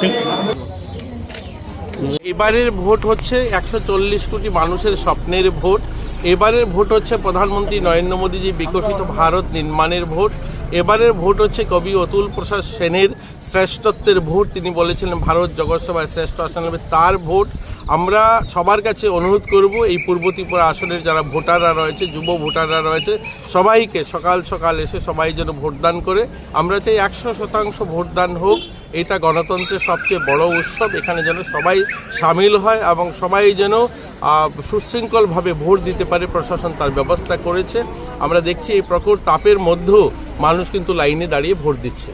ตึ๊ก এবারের ভোট হচ্ছে একশো চল্লিশ কোটি মানুষের স্বপ্নের ভোট। এবারের ভোট হচ্ছে প্রধানমন্ত্রী নরেন্দ্র মোদীজি বিকশিত ভারত নির্মাণের ভোট। এবারের ভোট হচ্ছে কবি অতুল প্রসাদ সেনের শ্রেষ্ঠত্বের ভোট। তিনি বলেছিলেন, ভারত জগৎসভায় শ্রেষ্ঠ আসন হবে তার ভোট। আমরা সবার কাছে অনুরোধ করব, এই পূর্ব ত্রিপুরা আসনের যারা ভোটাররা রয়েছে, যুব ভোটাররা রয়েছে, সবাইকে সকাল সকাল এসে সবাই যেন ভোটদান করে। আমরা চাই একশো শতাংশ ভোটদান হোক। এটা গণতন্ত্রের সবচেয়ে বড় উৎসব। এখানে যেন সবাই সামিল হয় এবং সবাই যেন সুশৃঙ্খলভাবে ভোট দিতে পারে, প্রশাসন তার ব্যবস্থা করেছে। আমরা দেখছি এই প্রকর তাপের মধ্যেও মানুষ কিন্তু লাইনে দাঁড়িয়ে ভোট দিচ্ছে।